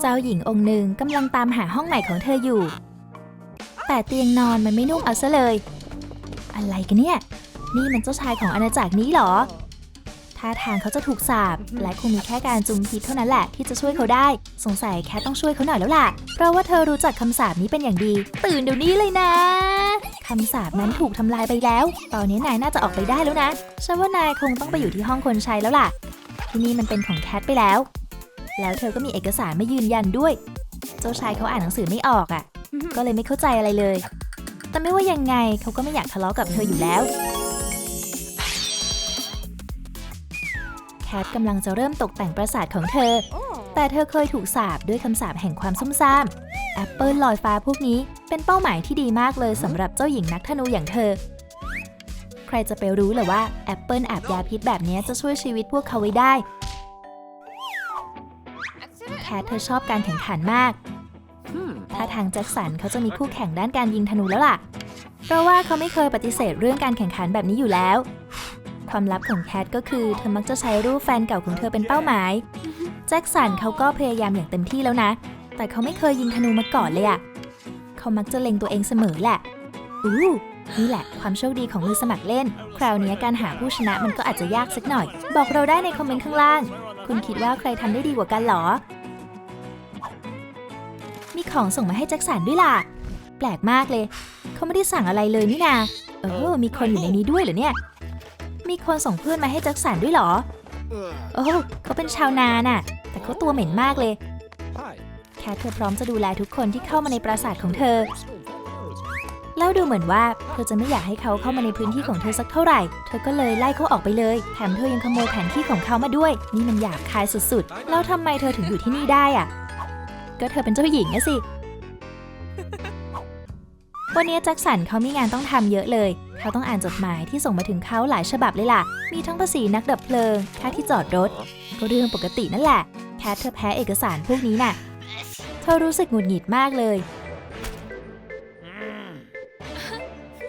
เจ้าหญิงองค์หนึ่งกำลังตามหาห้องใหม่ของเธออยู่ แต่เตียงนอนมันไม่นุ่มเอาซะเลย อะไรกันเนี่ย นี่มันเจ้าชายของอาณาจักรนี้เหรอท่าทางเขาจะถูกสาบ และคงมีแค่การจุมพิษเท่านั้นแหละที่จะช่วยเขาได้ สงสัยแค่ต้องช่วยเขาหน่อยแล้วล่ะ เพราะว่าเธอรู้จักคำสาบนี้เป็นอย่างดี ตื่นเดี๋ยวนี้เลยนะคำสาบนั้นถูกทำลายไปแล้ว ตอนนี้นายน่าจะออกไปได้แล้วนะฉันว่านายคงต้องไปอยู่ที่ห้องคนใช้แล้วล่ะ ที่นี่มันเป็นของแคทไปแล้ว แล้วเธอก็มีเอกสารมายืนยันด้วย เจ้าชายเขาอ่านหนังสือไม่ออกอะ ก็เลยไม่เข้าใจอะไรเลย แต่ไม่ว่ายังไงเขาก็ไม่อยากทะเลาะกับเธออยู่แล้ว แคทกำลังจะเริ่มตกแต่งปราสาทของเธอ แต่เธอเคยถูกสาปด้วยคำสาปแห่งความซุ่มซ่ามแอปเปิลลอยฟ้าพวกนี้เป็นเป้าหมายที่ดีมากเลยสำหรับเจ้าหญิงนักธนูอย่างเธอ ใครจะไปรู้เหรอว่าแอปเปิลอาบยาพิษแบบนี้จะช่วยชีวิตพวกเขาไว้ได้แค ทเธอชอบการแข่งขันมาก ถ้าทางแจ็คสันเขาจะมีคู่แข่งด้านการยิงธนูแล้วล่ะ เพราะว่าเขาไม่เคยปฏิเสธเรื่องการแข่งขันแบบนี้อยู่แล้ว ความลับของแคทก็คือเธอมักจะใช้รูปแฟนเก่าของเธอเป็นเป้าหมาย แจ็คสันเขาก็พยายามอย่างเต็มที่แล้วนะ แต่เขาไม่เคยยิงธนูมาก่อนเลยอะเขามักจะเล็งตัวเองเสมอแหละ อู้นี่แหละความโชคดีของมือสมัครเล่น คราวนี้การหาผู้ชนะมันก็อาจจะยากสักหน่อย บอกเราได้ในคอมเมนต์ข้างล่าง คุณคิดว่าใครทำได้ดีกว่ากันเหรอมี ของส่งมาให้แจ็คสันด้วยล่ะ แปลกมากเลย เขาไม่ได้สั่งอะไรเลยนี่นาเออ มีคนอยู่ในนี้ด้วยเหรอเนี่ย มีคนส่งเพื่อนมาให้แจ็คสันด้วยเหรอ โอ้เขาเป็นชาวนาน่ะ แต่เขาตัวเหม็นมากเลย แคทเธอพร้อมจะดูแลทุกคนที่เข้ามาในปราสาทของเธอ แล้วดูเหมือนว่าเธอจะไม่อยากให้เขาเข้ามาในพื้นที่ของเธอสักเท่าไหร่ เธอก็เลยไล่เขาออกไปเลย แถมเธอยังขโมยแผนที่ของเขามาด้วย นี่มันหยาบคายสุดๆ แล้วทำไมเธอถึงอยู่ที่นี่ได้อะ ก็เธอเป็นเจ้าหญิงนะสิ วันนี้แจ็คสันเขามีงานต้องทำเยอะเลย เขาต้องอ่านจดหมายที่ส่งมาถึงเขาหลายฉบับเลยล่ะ มีทั้งภาษีนักดับเพลิง ค่าที่จอดรถ ก็เรื่องปกตินั่นแหละ แคทเธอแพ้เอกสารพวกนี้น่ะ เธอรู้สึกหงุดหงิดมากเลย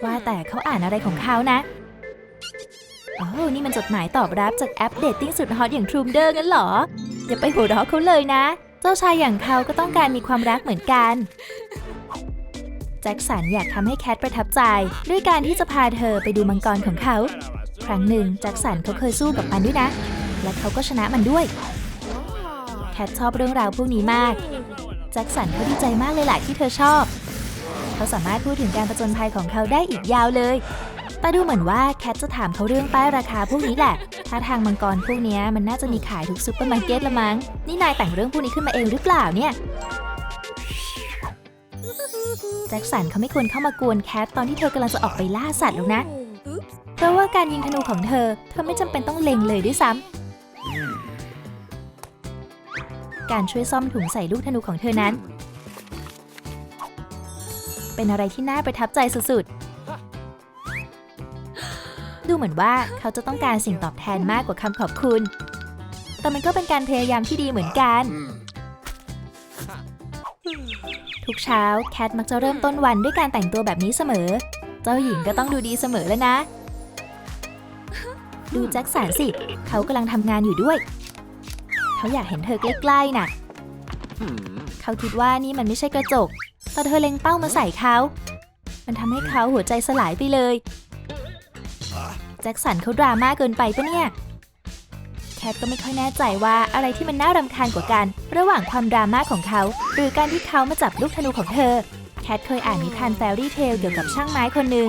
ว่าแต่เขาอ่านอะไรของเขานะโอ้นี่มันจดหมายตอบรับจากแอปเดตติ้งสุดฮอตอย่าง True เดอร์งั้นเหรอ อย่าไปหัวเราะเขาเลยนะ เจ้าชายอย่างเขาก็ต้องการมีความรักเหมือนกัน แจ็คสันอยากทำให้แคทประทับใจ ด้วยการที่จะพาเธอไปดูมังกรของเขา ครั้งหนึ่งแจ็คสันเขาเคยสู้กับมันด้วยนะ และเขาก็ชนะมันด้วย แคทชอบเรื่องราวพวกนี้มาก แจ็คสันเขาดีใจมากเลยแหละที่เธอชอบ เขาสามารถพูดถึงการประจนภัยของเขาได้อีกยาวเลย แต่ดูเหมือนว่าแคทจะถามเขาเรื่องป้ายราคาพวกนี้แหละ ถ้าทางมังกรพวกนี้มันน่าจะมีขายทุกซุปเปอร์มาร์เก็ตละมั้ง นี่นายแต่งเรื่องพวกนี้ขึ้นมาเองหรือเปล่าเนี่ย แจ็คสันเขาไม่ควรเข้ามากวนแคทตอนที่เธอกำลังจะออกไปล่าสัตว์หรอกนะ เพราะว่าการยิงธนูของเธอ เธอไม่จำเป็นต้องเล็งเลยด้วยซ้ำ การช่วยซ่อมถุงใส่ลูกธนูของเธอนั้น เป็นอะไรที่น่าประทับใจสุดๆ ดูเหมือนว่าเขาจะต้องการสิ่งตอบแทนมากกว่าคำขอบคุณ แต่มันก็เป็นการพยายามที่ดีเหมือนกัน ทุกเช้าแคทมักจะเริ่มต้นวันด้วยการแต่งตัวแบบนี้เสมอ เจ้าหญิงก็ต้องดูดีเสมอแล้วนะ ดูแจ็คสันสิ เขากำลังทำงานอยู่ด้วย เขาอยากเห็นเธอใกล้ๆน่ะ เขาคิดว่านี่มันไม่ใช่กระจก แต่เธอเล็งเป้ามาใส่เขา มันทำให้เขาหัวใจสลายไปเลย แจ็คสันเขาดราม่าเกินไปปะเนี่ย แคทก็ไม่ค่อยแน่ใจว่าอะไรที่มันน่ารำคาญกว่ากัน ระหว่างความดราม่าของเขา หรือการที่เขามาจับลูกธนูของเธอ แคทเคยอ่านนิทานแฟรี่เทลเกี่ยวกับช่างไม้คนหนึ่ง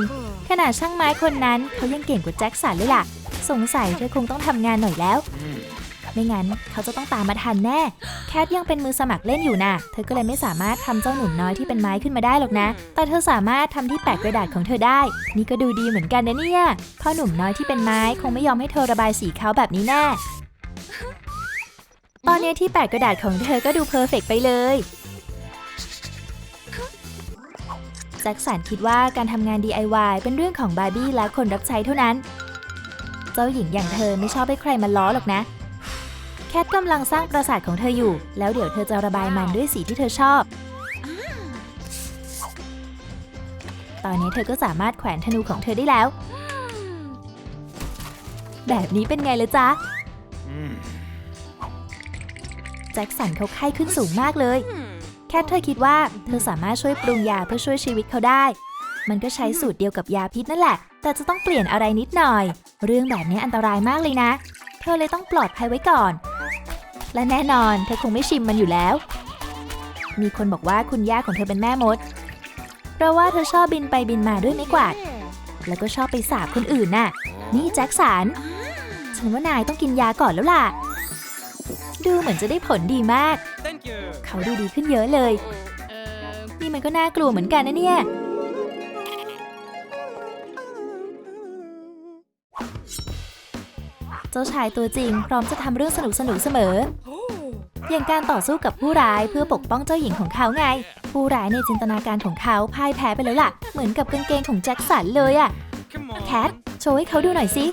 ขนาดช่างไม้คนนั้นเขายังเก่งกว่าแจ็คสันเลยล่ะ สงสัยเธอคงต้องทำงานหน่อยแล้ว ไม่งั้นเขาจะต้องตามมาทันแน่ แคทยังเป็นมือสมัครเล่นอยู่น่ะ เธอก็เลยไม่สามารถทำเจ้าหนุ่มน้อยที่เป็นไม้ขึ้นมาได้หรอกนะ แต่เธอสามารถทำที่แปะกระดาษของเธอได้ นี่ก็ดูดีเหมือนกันนะเนี่ยเพ่อหนุ่มน้อยที่เป็นไม้คงไม่ยอมให้เธอระบายสีเขาแบบนี้แน่ ตอนนี้ที่แปะกระดาษของเธอก็ดูเพอร์เฟกต์ไปเลยแจ็คสันคิดว่าการทำงาน DIY เป็นเรื่องของบาร์บี้และคนรับใช้เท่านั้น เจ้าหญิงอย่างเธอไม่ชอบให้ใครมาล้อหรอกนะ แคทกำลังสร้างปราสาทของเธออยู่ แล้วเดี๋ยวเธอจะระบายมันด้วยสีที่เธอชอบ ตอนนี้เธอก็สามารถแขวนธนูของเธอได้แล้ว แบบนี้เป็นไงละจ๊ะ แจ็คสันเขาไข้ขึ้นสูงมากเลย แคทเธอคิดว่าเธอสามารถช่วยปรุงยาเพื่อช่วยชีวิตเขาได้ มันก็ใช้สูตรเดียวกับยาพิษนั่นแหละ แต่จะต้องเปลี่ยนอะไรนิดหน่อย เรื่องแบบนี้อันตรายมากเลยนะ เธอเลยต้องปลอดภัยไว้ก่อน และแน่นอนเธอคงไม่ชิมมันอยู่แล้ว มีคนบอกว่าคุณย่าของเธอเป็นแม่มด เพราะว่าเธอชอบบินไปบินมาด้วยไม้กวาด แล้วก็ชอบไปสาบคนอื่นน่ะ นี่แจ็คสัน ฉันว่านายต้องกินยาก่อนแล้วล่ะ ดูเหมือนจะได้ผลดีมาก Thank you. เขาดูดีขึ้นเยอะเลย นี่มันก็น่ากลัวเหมือนกันนะเนี่ย เจ้าชายตัวจริงพร้อมจะทำเรื่องสนุกสนุกๆเสมอ อย่างการต่อสู้กับผู้ร้ายเพื่อปกป้องเจ้าหญิงของเขาไง ผู้ร้ายในจินตนาการของเขาพ่ายแพ้ไปแล้วล่ะ เหมือนกับกางเกงของแจ็คสันเลยอะ Come on. แคทโชว์ให้เขาดูหน่อยสิ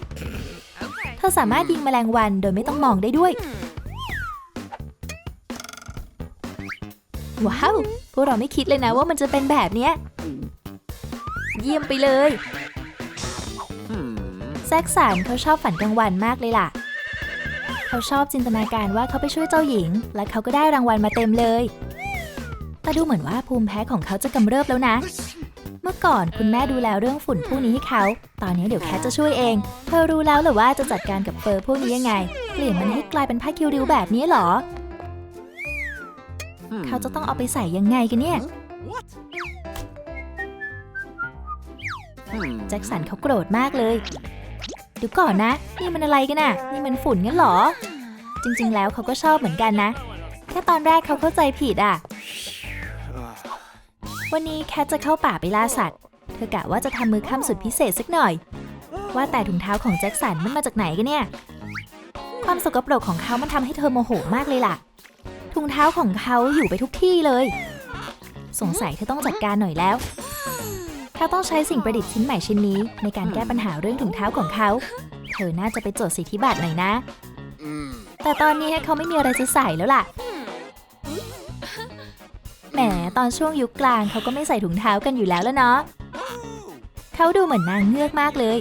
เธอสามารถยิงแมลงวันโดยไม่ต้องมองได้ด้วย ว้าว พวกเราไม่คิดเลยนะว่ามันจะเป็นแบบเนี้ย เยี่ยมไปเลย แซกสันเขาชอบฝันกลางวันมากเลยล่ะ เขาชอบจินตนาการว่าเขาไปช่วยเจ้าหญิง และเขาก็ได้รางวัลมาเต็มเลย แต่ดูเหมือนว่าภูมิแพ้ของเขาจะกำเริบแล้วนะ เมื่อก่อนคุณแม่ดูแลเรื่องฝุ่นพวกนี้ให้เขา ตอนนี้เดี๋ยวแคทจะช่วยเอง เธอรู้แล้วเหรือว่าจะจัดการกับเฟอร์พวกนี้ยังไง เปลี่ยนมันให้กลายเป็นผ้าคิวริวแบบนี้เหรอ เขาจะต้องเอาไปใส่ยังไงกันเนี่ย What? แจ็คสันเขาโกรธมากเลยเดี๋ยวก่อนนะ นี่มันอะไรกันน่ะ นี่มันฝุ่นงั้นหรอ จริง ๆ แล้วเขาก็ชอบเหมือนกันนะ แค่ตอนแรกเขาเข้าใจผิดอะ วันนี้แคทจะเข้าป่าไปล่าสัตว์ เธอกะว่าจะทำมือข้ามสุดพิเศษสักหน่อย ว่าแต่ถุงเท้าของแจ็คสันมันมาจากไหนกันเนี่ย ความสกปรกของเขามันทำให้เธอโมโหมากเลยล่ะ ถุงเท้าของเขาอยู่ไปทุกที่เลย สงสัยเธอต้องจัดการหน่อยแล้ว เขาต้องใช้สิ่งประดิษฐ์ชิ้นใหม่ชิ้นนี้ ในการแก้ปัญหาเรื่องถุงเท้าของเขา เธอน่าจะไปจดสิทธิบัตรหน่อยนะ แต่ตอนนี้เขาไม่มีอะไรจะใส่แล้วล่ะ แหมตอนช่วงยุคกลางเขาก็ไม่ใส่ถุงเท้ากันอยู่แล้วแล้วเนาะ เขาดูเหมือนนางเงือกมากเลย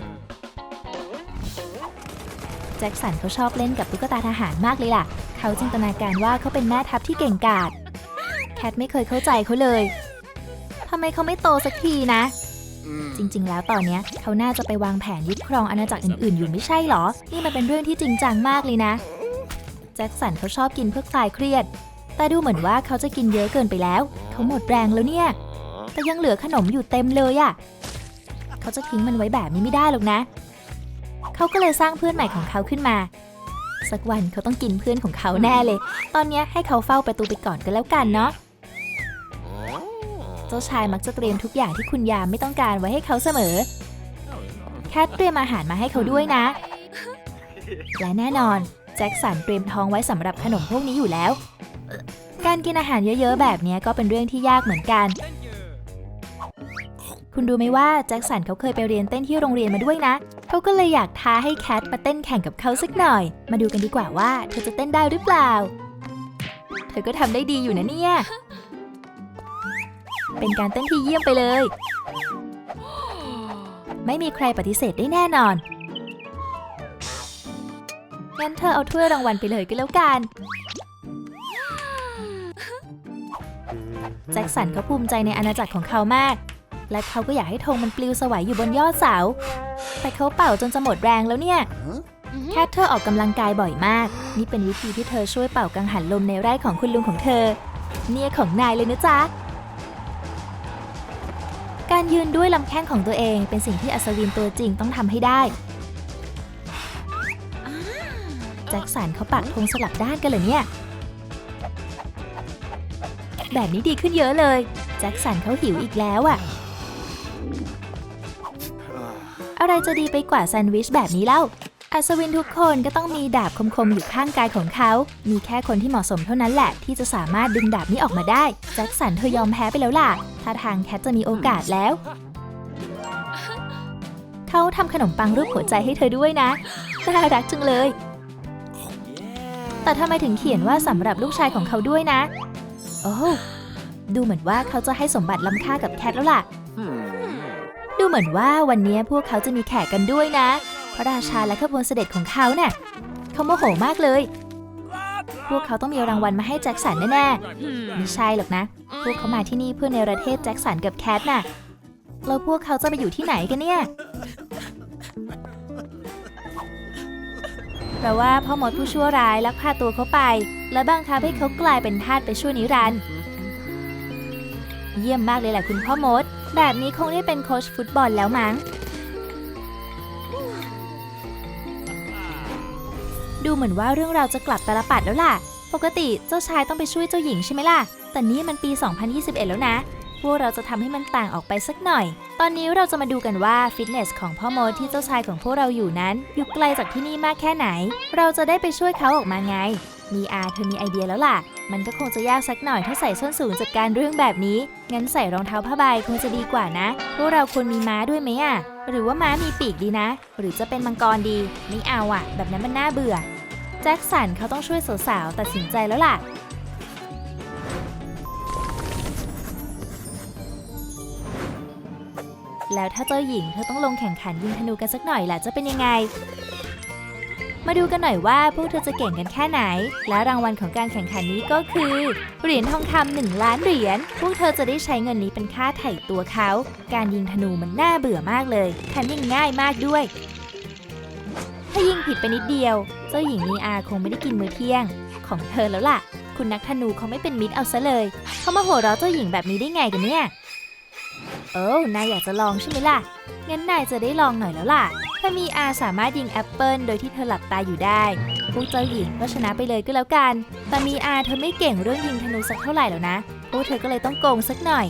แจ็คสันเขาชอบเล่นกับตุ๊กตาทหารมากเลยล่ะ เขาจินตนาการว่าเขาเป็นแม่ทัพที่เก่งกาจ แคทไม่เคยเข้าใจเขาเลยทำไมเขาไม่โตสักทีนะ จริง ๆ แล้วตอนเนี้ยเขาน่าจะไปวางแผนยึดครองอาณาจักรอื่นๆ อยู่ไม่ใช่เหรอ นี่มันเป็นเรื่องที่จริงจังมากเลยนะ แจ็คสันเขาชอบกินเพื่อคลายเครียด แต่ดูเหมือนว่าเขาจะกินเยอะเกินไปแล้ว เขาหมดแรงแล้วเนี่ย แต่ยังเหลือขนมอยู่เต็มเลยอะ่ะเขาจะทิ้งมันไว้แบบนี้ไม่ได้หรอกนะ เขาก็เลยสร้างเพื่อนใหม่ของเขาขึ้นมา สักวันเขาต้องกินเพื่อนของเขาแน่เลย ตอนเนี้ยให้เขาเฝ้าประตูไปก่อนก็แล้วกันเนาะ เจ้าชายมักจะเตรียมทุกอย่างที่คุณยามไม่ต้องการไว้ให้เขาเสมอ แคทเตรียมอาหารมาให้เขาด้วยนะ และแน่นอน แจ็คสันเตรียมท้องไว้สำหรับขนมพวกนี้อยู่แล้ว การกินอาหารเยอะๆ แบบนี้ก็เป็นเรื่องที่ยากเหมือนกัน คุณรู้ไหมว่าแจ็คสันเขาเคยไปเรียนเต้นที่โรงเรียนมาด้วยนะ เขาก็เลยอยากท้าให้แคทมาเต้นแข่งกับเขาสักหน่อย มาดูกันดีกว่าว่าเธอจะเต้นได้หรือเปล่า เธอก็ทำได้ดีอยู่นะเนี่ย เป็นการเต้นที่เยี่ยมไปเลย ไม่มีใครปฏิเสธได้แน่นอน งั้นเธอเอาถ้วยรางวัลไปเลยก็แล้วกัน แจ็คสันเขาภูมิใจในอาณาจักรของเขามาก และเขาก็อยากให้ธงมันปลิวสวัยอยู่บนยอดเสา แต่เขาเป่าจนจะหมดแรงแล้วเนี่ยแคทเธอออกกำลังกายบ่อยมาก นี่เป็นวิธีที่เธอช่วยเป่ากังหันลมในไร่ของคุณลุงของเธอ เนี่ยของนายเลยนะจ๊ะ การยืนด้วยลำแข้งของตัวเองเป็นสิ่งที่อัศวินตัวจริงต้องทำให้ได้ แจ็คสันเขาปักธงสลับด้านกันเหรอเนี่ย แบบนี้ดีขึ้นเยอะเลย แจ็คสันเขาหิวอีกแล้วอะอะไรจะดีไปกว่าแซนด์วิชแบบนี้เล่า อัศวินทุกคนก็ต้องมีดาบคมๆ อยู่ข้างกายของเขา มีแค่คนที่เหมาะสมเท่านั้นแหละ ที่จะสามารถดึงดาบนี้ออกมาได้ แจ็คสันเธอยอมแพ้ไปแล้วล่ะ ถ้าทางแคทจะมีโอกาสแล้ว เขาทำขนมปังรูปหัวใจให้เธอด้วยนะ น่ารักจังเลย แต่ทำไมถึงเขียนว่าสำหรับลูกชายของเขาด้วยนะ โอ้ ดูเหมือนว่าเขาจะให้สมบัติล้ำค่ากับแคทแล้วล่ะ ดูเหมือนว่าวันนี้พวกเขาจะมีแขกกันด้วยนะ ระราชาและขบวนเสด็จของเขาเนี่ยเขาโมโหมากเลย พวกเขาต้องมีรางวัลมาให้แจ็คสันแน่ๆไม่ใช่หรอกนะ พวกเขามาที่นี่เพื่อในประเทศแจ็คสันกับแคทน่ะแล้วพวกเขาจะไปอยู่ที่ไหนกันเนี่ยเพราะว่าพ่อมดผู้ชั่วร้ายลักพาตัวเขาไป และบังคับให้เขากลายเป็นทาสไปชั่วนิรันดร์เยี่ยมมากเลยแหละคุณพ่อมด แบบนี้คงได้เป็นโค้ชฟุตบอลแล้วมั้ง ดูเหมือนว่าเรื่องราวจะกลับตาลปัดแล้วล่ะ ปกติเจ้าชายต้องไปช่วยเจ้าหญิงใช่ไหมล่ะ แต่นี่มันปี 2021 แล้วนะ พวกเราจะทำให้มันต่างออกไปสักหน่อย ตอนนี้เราจะมาดูกันว่าฟิตเนสของพ่อมดที่เจ้าชายของพวกเราอยู่นั้น อยู่ไกลจากที่นี่มากแค่ไหน เราจะได้ไปช่วยเขาออกมาไง มีอาเธอมีไอเดียแล้วล่ะ มันก็คงจะยากสักหน่อยถ้าใส่ส้นสูงจัดการเรื่องแบบนี้ งั้นใส่รองเท้าผ้าใบคงจะดีกว่านะ พวกเราควรมีม้าด้วยไหมอะหรือว่าม้ามีปีกดีนะ หรือจะเป็นมังกรดี ไม่เอาอะแบบนั้นมันน่าเบื่อ แจ็คสันเขาต้องช่วยสาวๆตัดสินใจแล้วล่ะ แล้วถ้าเจ้าหญิงเธอต้องลงแข่งขันยิงธนูกันสักหน่อยล่ะจะเป็นยังไง มาดูกันหน่อยว่าพวกเธอจะเก่งกันแค่ไหน และรางวัลของการแข่งขันนี้ก็คือเหรียญทองคำหนึ่งล้านเหรียญ พวกเธอจะได้ใช้เงินนี้เป็นค่าไถ่ตัวเขา การยิงธนูมันน่าเบื่อมากเลยแถมยังง่ายมากด้วย ถ้ายิงผิดไปนิดเดียว เจ้าหญิงนีอาคงไม่ได้กินมื้อเที่ยง ของเธอแล้วล่ะ คุณนักธนูเขาไม่เป็นมิตรเอาซะเลย เขามาโหเราะเจ้าหญิงแบบนี้ได้ไงกันเนี่ย เออนายอยากจะลองใช่ไหมล่ะ งั้นนายจะได้ลองหน่อยแล้วล่ะ ถ้ามีอาสามารถยิงแอปเปิลโดยที่เธอหลับตาอยู่ได้ พวกเจ้าหญิงก็ชนะไปเลยก็แล้วกัน แต่มีอาเธอไม่เก่งเรื่องยิงธนูสักเท่าไหร่แล้วนะ พวกเธอก็เลยต้องโกงสักหน่อย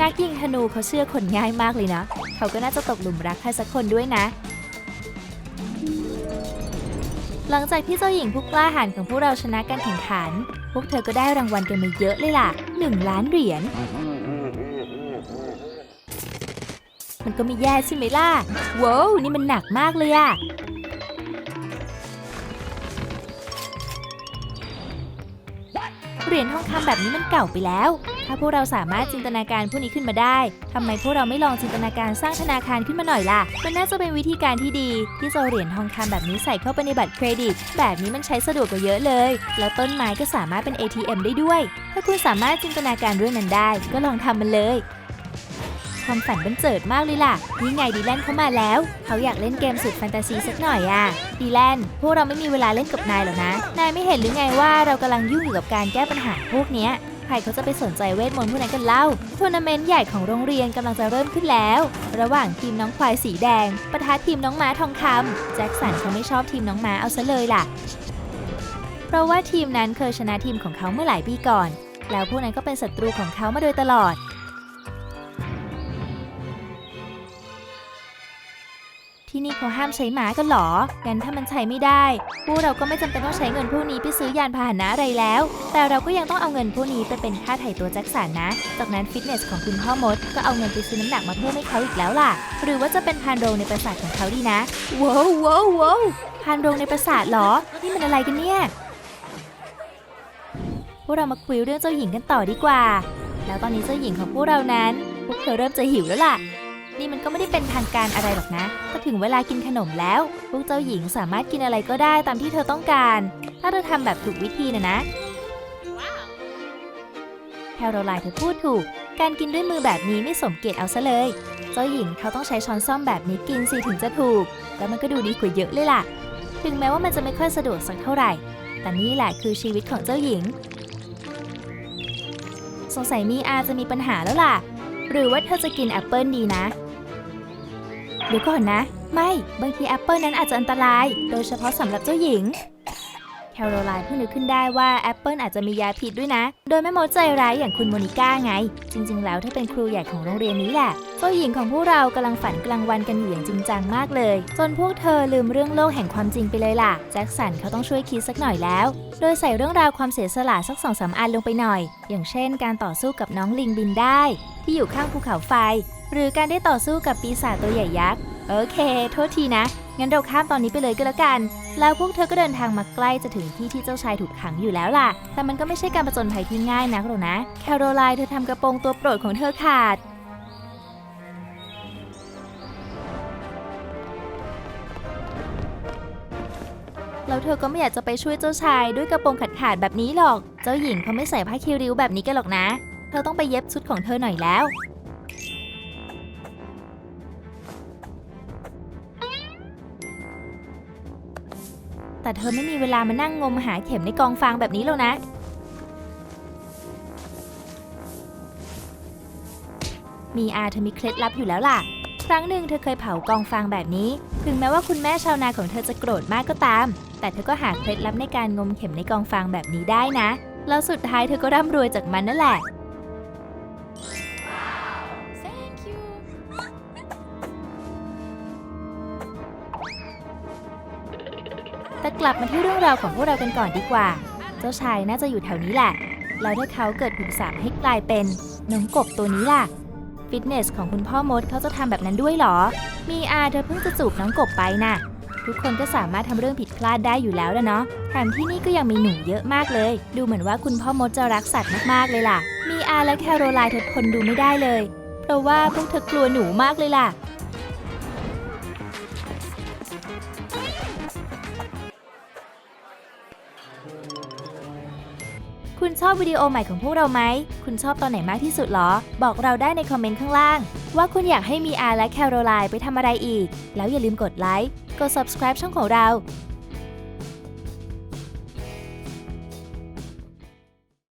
นักยิงธนูเขาเชื่อคนง่ายมากเลยนะ เขาก็น่าจะตกหลุมรักใครสักคนด้วยนะ หลังจากที่เจ้าหญิงผู้กล้าหาญของพวกเราชนะการแข่งขัน พวกเธอก็ได้รางวัลกันมาเยอะเลยล่ะ 1 ล้านเหรียญ มันก็ไม่แย่ใช่ไหมล่ะ ว้าวนี่มันหนักมากเลยอะเหรียญทองคำแบบนี้มันเก่าไปแล้ว ถ้าพวกเราสามารถจินตนาการพวกนี้ขึ้นมาได้ทำไมพวกเราไม่ลองจินตนาการสร้างธนาคารขึ้นมาหน่อยล่ะ มันน่าจะเป็นวิธีการที่ดี ที่จะเหรียญทองคำแบบนี้ใส่เข้าไปในบัตรเครดิต แบบนี้มันใช้สะดวกกว่าเยอะเลย แล้วต้นไม้ก็สามารถเป็น ATM ได้ด้วย ถ้าคุณสามารถจินตนาการเรื่องนั้นได้ ก็ลองทำมันเลยความฝันบันเจิดมากเลยล่ะ นี่ไงดีแลนเข้ามาแล้ว เขาอยากเล่นเกมสุดแฟนตาซีสักหน่อยอะ่ะ ดีแลน พวกเราไม่มีเวลาเล่นกับนายหรอกนะ นายไม่เห็นหรือไงว่าเรากำลังยุ่งอยู่กับการแก้ปัญหาพวกเนี้ย รเขาจะไปสนใจเวทมนต์พวกนั้นกันเล่าทัวร์นาเมนต์ใหญ่ของโรงเรียนกำลังจะเริ่มขึ้นแล้ว ระหว่างทีมน้องควายสีแดงปะทะทีมน้องม้าทองคำแจ็คสันเขาไม่ชอบทีมน้องม้าเอาซะเลยล่ะ เพราะว่าทีมนั้นเคยชนะทีมของเขาเมื่อหลายปีก่อน แล้วพวกนั้นก็เป็นศัตรูของเขามาโดยตลอด ที่นี่เขาห้ามใช้หมากันหรอ งั้นถ้ามันใช้ไม่ได้ พวกเราก็ไม่จำเป็นต้องใช้เงินพวกนี้ไปซื้อยานพาหนะอะไรแล้ว แต่เราก็ยังต้องเอาเงินพวกนี้ไปเป็นค่าไถ่ตัวแจ็คสันนะ จากนั้นฟิตเนสของคุณพ่อมด ก็เอาเงินไปซื้อน้ำหนักมาเพิ่มให้เขาอีกแล้วล่ะ หรือว่าจะเป็นพานโรงในปราสาทของเขาดีนะว้าวว้าวว้าวพานโรงในปราสาทเหรอ นี่มันอะไรกันเนี่ย พวกเรามาคุยเรื่องเจ้าหญิงกันต่อดีกว่า แล้วตอนนี้เจ้าหญิงของพวกเรานั้นพวกเธอเริ่มจะหิวแล้วล่ะ นี่มันก็ไม่ได้เป็นทางการอะไรหรอกนะก็ถึงเวลากินขนมแล้ว พวกเจ้าหญิงสามารถกินอะไรก็ได้ตามที่เธอต้องการ ถ้าเธอทำแบบถูกวิธีนะนะแคโรไลน์เธอพูดถูก การกินด้วยมือแบบนี้ไม่สมเกียรติเอาซะเลย เจ้าหญิงเขาต้องใช้ช้อนซ่อมแบบนี้กินสิถึงจะถูก แล้วมันก็ดูดีกว่าเยอะเลยล่ะ ถึงแม้ว่ามันจะไม่ค่อยสะดวกสักเท่าไหร่ แต่นี่แหละคือชีวิตของเจ้าหญิง สงสัยมีอาจะมีปัญหาแล้วล่ะ หรือว่าเธอจะกินแอปเปิลดีนะ เดี๋ยวก่อนนะ ไม่บางทีแอปเปิลนั้นอาจจะอันตราย โดยเฉพาะสำหรับเจ้าหญิง แคโรไลน์เพิ่งนึกขึ้นได้ว่าแอปเปิลอาจจะมียาพิษด้วยนะ โดยแม่มดใจร้ายอย่างคุณโมนิก้าไง จริง ๆ แล้วถ้าเป็นครูใหญ่ของโรงเรียนนี้แหละ เจ้าหญิงของพวกเรากำลังฝันกลางวันกันอยู่อย่างจริงจังมากเลย จนพวกเธอลืมเรื่องโลกแห่งความจริงไปเลยล่ะ แจ็คสันเขาต้องช่วยคิดสักหน่อยแล้ว โดยใส่เรื่องราวความเสียสละสักสองสามอันลงไปหน่อย อย่างเช่น การต่อสู้กับน้องลิงบินได้ ที่อยู่ข้างภูเขาไฟ หรือการได้ต่อสู้กับปีศาจตัวใหญ่ยักษ์ โอเค โทษทีนะ งั้นเราข้ามตอนนี้ไปเลยก็แล้วกัน แล้วพวกเธอก็เดินทางมาใกล้จะถึงที่ที่เจ้าชายถูกขังอยู่แล้วล่ะ แต่มันก็ไม่ใช่การประจนภัยที่ง่ายนักหรอกนะ แคโรไลน์เธอทำกระโปรงตัวโปรดของเธอขาด แล้วเธอก็ไม่อยากจะไปช่วยเจ้าชายด้วยกระโปรงขาดๆแบบนี้หรอก เจ้าหญิงเขาไม่ใส่ผ้าคีริ้วแบบนี้กันหรอกนะ เธอต้องไปเย็บชุดของเธอหน่อยแล้ว แต่เธอไม่มีเวลามานั่งงมหาเข็มในกองฟางแบบนี้แล้วนะ มีอาเธอมีเคล็ดลับอยู่แล้วล่ะ ครั้งหนึ่งเธอเคยเผากองฟางแบบนี้ ถึงแม้ว่าคุณแม่ชาวนาของเธอจะโกรธมากก็ตาม แต่เธอก็หาเคล็ดลับในการงมเข็มในกองฟางแบบนี้ได้นะ แล้วสุดท้ายเธอก็ร่ำรวยจากมันนั่นแหละ แต่กลับมาที่เรื่องราวของพวกเรากันก่อนดีกว่า เจ้าชายน่าจะอยู่แถวนี้แหละ แล้วถ้าเขาเกิดถูกสาปให้กลายเป็นน้องกบตัวนี้ล่ะ ฟิตเนสของคุณพ่อมดเขาจะทำแบบนั้นด้วยหรอ มีอาเธอเพิ่งจะจูบน้องกบไปน่ะ ทุกคนก็สามารถทำเรื่องผิดพลาดได้อยู่แล้วละเนาะ แถมที่นี่ก็ยังมีหนูเยอะมากเลย ดูเหมือนว่าคุณพ่อมดจะรักสัตว์มากๆเลยล่ะ มีอาและแคโรไลน์เธอทนดูไม่ได้เลย เพราะว่าพวกเธอกลัวหนูมากเลยล่ะ คุณชอบวิดีโอใหม่ของพวกเราไหม คุณชอบตอนไหนมากที่สุดหรอ บอกเราได้ในคอมเมนต์ข้างล่าง ว่าคุณอยากให้มีอาและแคโรไลน์ไปทำอะไรอีก แล้วอย่าลืมกดไลค์ กด subscribe ช่องของเรา